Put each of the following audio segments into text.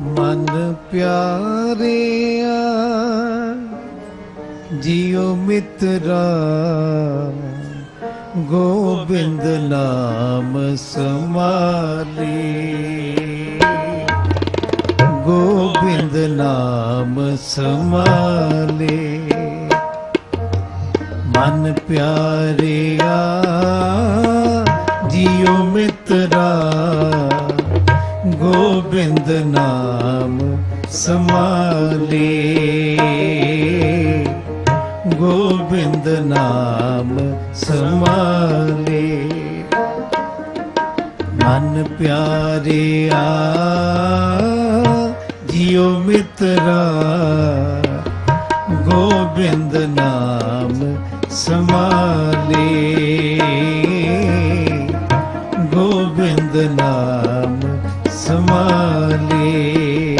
ਮਨ ਪਿਆਰਿਆ ਜਿਉ ਮਿੱਤਰਾ ਗੋਬਿੰਦ ਨਾਮ ਸਮਾਲੀ ਗੋਬਿੰਦ ਨਾਮ ਸਮਾਲੇ ਮਨ ਪਿਆਰਿਆ ਜਿਉ ਮਿੱਤਰਾ ਗੋਬਿੰਦ ਨਾਮ ਸਮਾਲੇ ਗੋਬਿੰਦ ਨਾਮ ਸਮਾਲੇ ਮਨ ਪਿਆਰਿਆ, ਜਿਉ ਮਿੱਤਰਾ। ਗੋਬਿੰਦ ਨਾਮ ਸਮਾਲੇ ਗੋਬਿੰਦ ਨਾਮ ਸਮਾਲੇ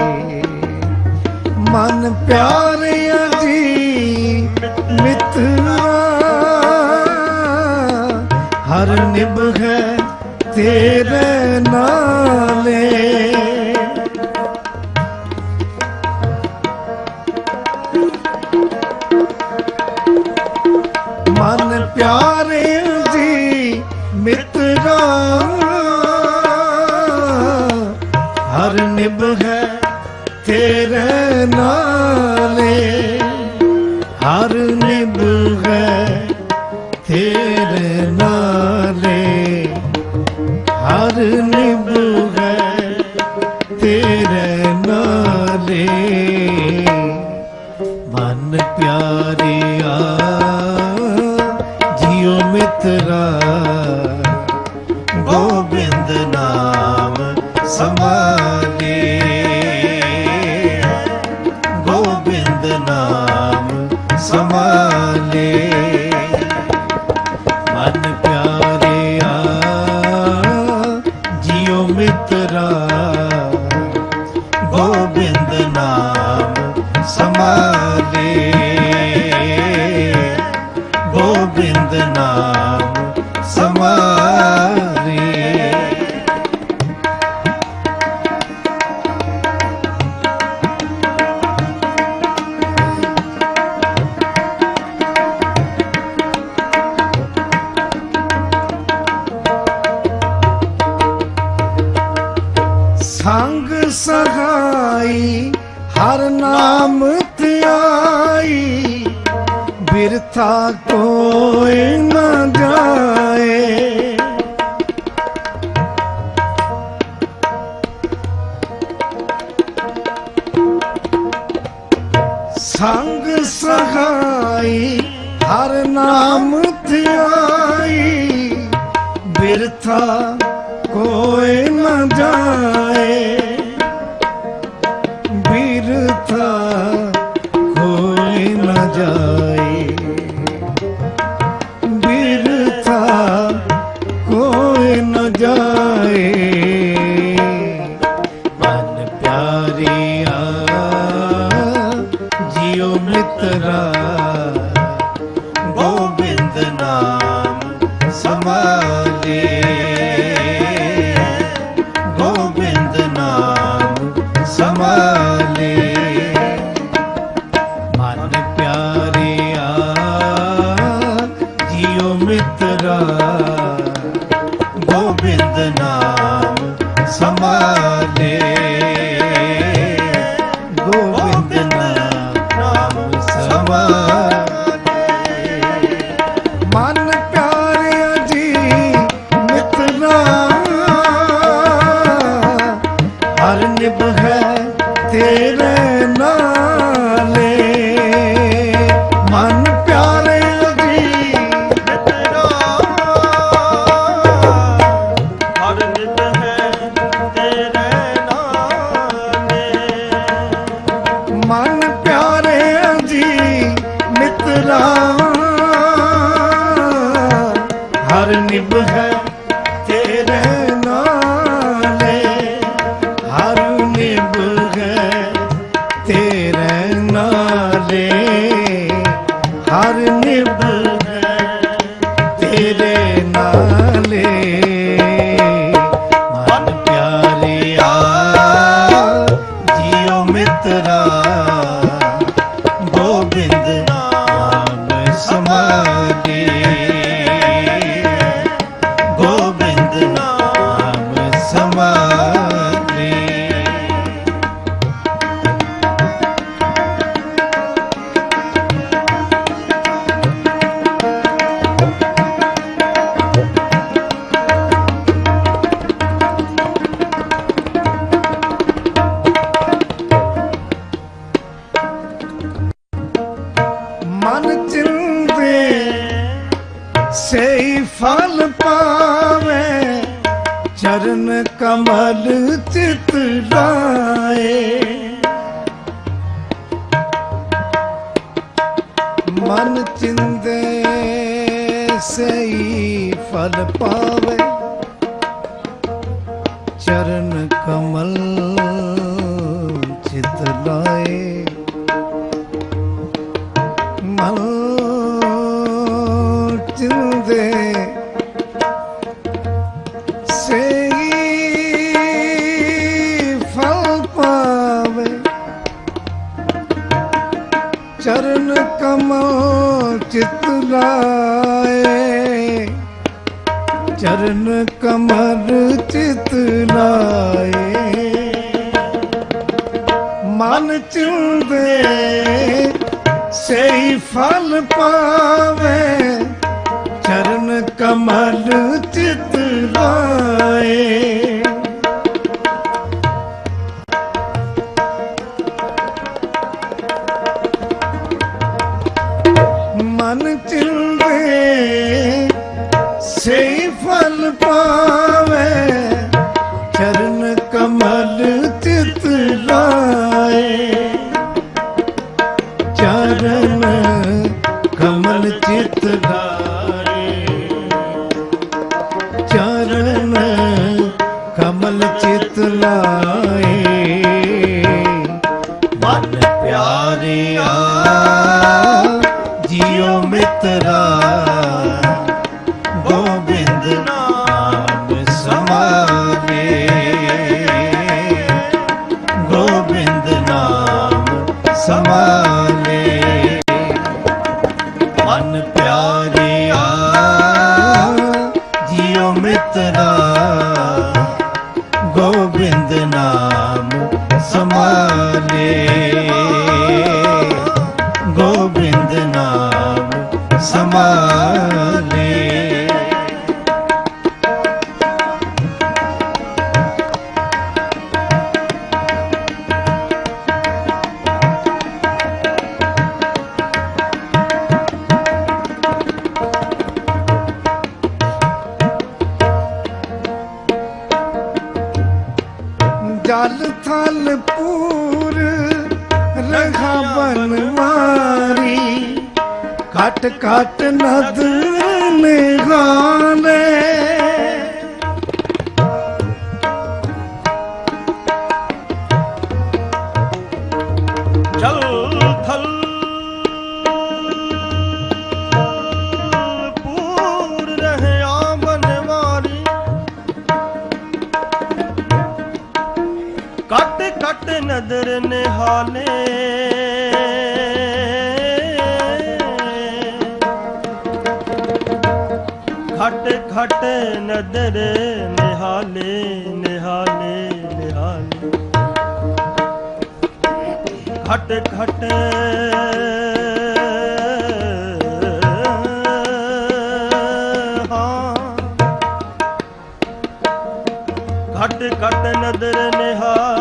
ਮਨ ਪਿਆਰਿਆ ਜੀ ਮਿੱਤਰਾ ਹਰ ਨਿਭ ਹੈ ਤੇਰੇ ਨਾਲੇ। ਮਨ ਪਿਆਰੇ ਜੀ ਮਿੱਤਰਾ ਤੇਰੇ ਨਾਲੇ ਹਰ ਨਾਮ ਧਿਆਈ ਬਿਰਥਾ ਕੋਈ ਨਾ ਜਾਏ। ਸੰਗ ਸਹਾਈ, ਹਰ ਨਾਮ ਧਿਆਈ ਬਿਰਥਾ ਕੋਈ ਨਾ ਜਾਏ। ਬਿਰਥਾ ਗੋਬਿੰਦ ਦੇ ਹਰ ਨਿਵ ਆਵੇ ਚਰਨ ਕਮਲ ਚਿਤ ਮਨ ਚਿੰਦੇ ਸਈ ਫਲ ਪਾਵੇ। ਮਨ ਚੁੰਦੇ ਫਲ ਪਾਵੇ। ਚਰਨ ਕਮਲ ਚਿਤ ਲਾਏ। ਮਨ ਚਿੰਦੇ ਸਈ ਫਲ ਪਾਵੇ। ਚਰਨ ਕਮਲ ਚਿਤ ਲਾਏ। ਚਿਤ ਲਾਏ ਚਰਨ ਕਮਲ ਚਿਤ ਲਾਏ ਨਾਮ ਘਟ ਘਟ ਨਦਰ ਨਿਗਾਲੇ ਜਲ ਥਲ ਪੂਰ ਰਹਿਆ ਬਨਵਾਰੀ ਕੱਟ ਕੱਟ ਨਦਰ ਨਿਹਾਲੇ। ਖਟ ਖਟ ਨਦਰ ਨਿਹਾਲੇ ਨਿਹਾਲੇ ਨਿਹਾਲੇ। ਖਟ ਖਟ ਹਾਂ। ਖਟ ਖਟ ਨਦਰ ਨਿਹਾਲੇ।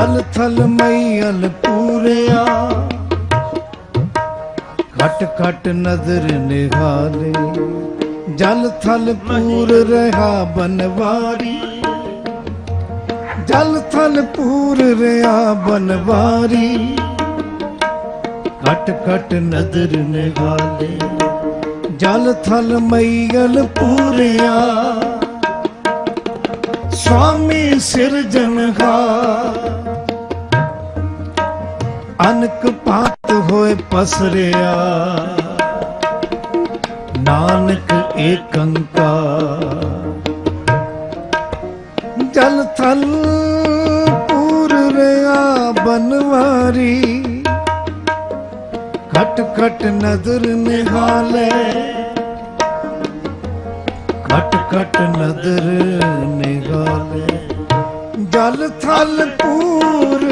ਜਲ ਥਲ ਮਈਲ ਪੂਰਿਆ। ਘਟ ਘਟ ਨਜ਼ਰ ਨਿਹਾਲੇ ਜਲ ਥਲ ਪੂਰ ਰਹਾ ਬਨਵਾਰੀ। ਜਲ ਥਲ ਪੂਰ ਰਿਆ ਬਨਵਾਰੀ। ਘਟ ਘਟ ਨਜ਼ਰ ਨਿਗਾਲੇ ਜਲ ਥਲ ਮਈਲ ਪੂਰਿਆ। ਸੁਆਮੀ ਸਿਰਜਨਹਾਰ ਹੋਏ ਪਸਰਿਆ। ਨਾਨਕ ਏਕੰਕਾਰ ਜਲ ਥਲ ਬਨਵਾਰੀ। ਖਟ ਖਟ ਨਜ਼ਰ ਨਿਹਾਲੇ। ਖਟ ਖਟ ਨਜ਼ਰ ਨਿਹਾਲੇ। ਜਲ ਥਲ ਪੂਰ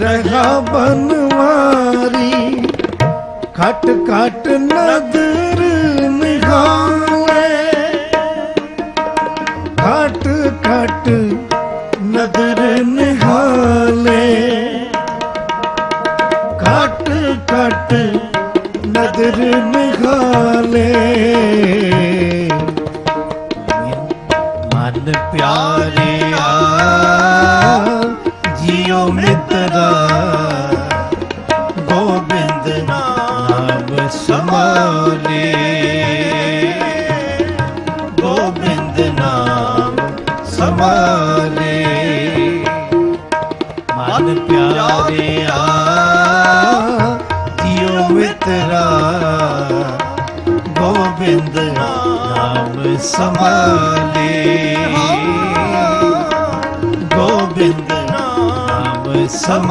ਰਹਾ ਬਨਵਾਰੀ। ਖਟ ਖਟ ਨਜ਼ਰ ਨਿਹਾਲੇ। ਖਟ ਖਟ ਨਦਰ ਨਿਹਾਲੇ। ਖਟ ਖਟ ਨਦਰ ਨਿਹਾਲੇ। ਮਨ ਪਿਆਰਿਆ, ਜੀਓ ਮਿੱਤਰਾ ਗੋਬਿੰਦ ਨਾਮ ਸਮਾਲੇ ਗੋਬਿੰਦ ਨਾਮ ਸਮਾਲੇ ਮਨ ਪਿਆਰਿਆ ਜੀਓ ਮਿੱਤਰਾ। ਗੋਬਿੰਦ ਨਾਮ ਸਮਾਲੇ ਗੋਬਿੰਦ ਨਾਮ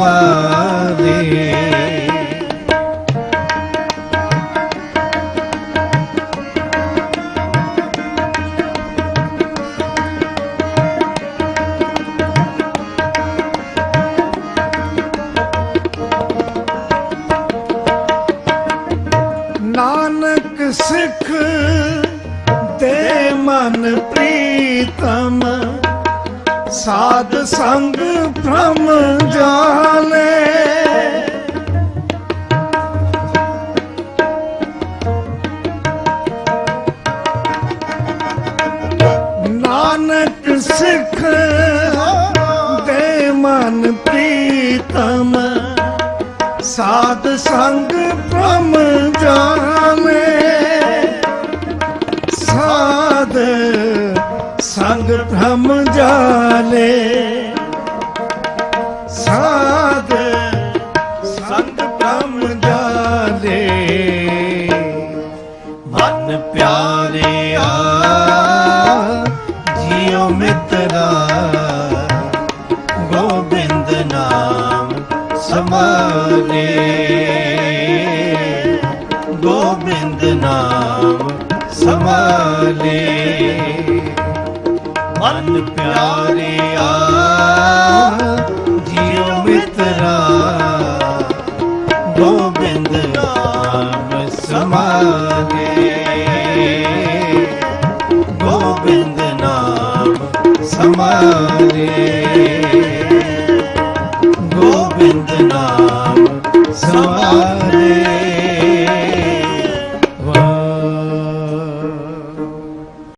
ਸਾਧ ਸੰਗ ਭ੍ਰਮ ਜਾਲੇ ਨਾਨਕ ਸਿੱਖ ਦੇ ਮਨ ਪ੍ਰੀਤਮ ਸਾਧ ਸੰਗ ਭ੍ਰਮ ਜਾਣੇ। ਸੰਗ ਭ੍ਰਮ ਜਾਲੇ। ਸਾਧ ਸੰਗ ਭ੍ਰਮ ਮਨ ਪਿਆਰਿਆ ਜੀਓ ਮਿੱਤਰਾ ਗੋਬਿੰਦ ਨਾਮ ਸਮਾਲੇ ਗੋਬਿੰਦ ਨਾਮ ਸਮਾਲੇ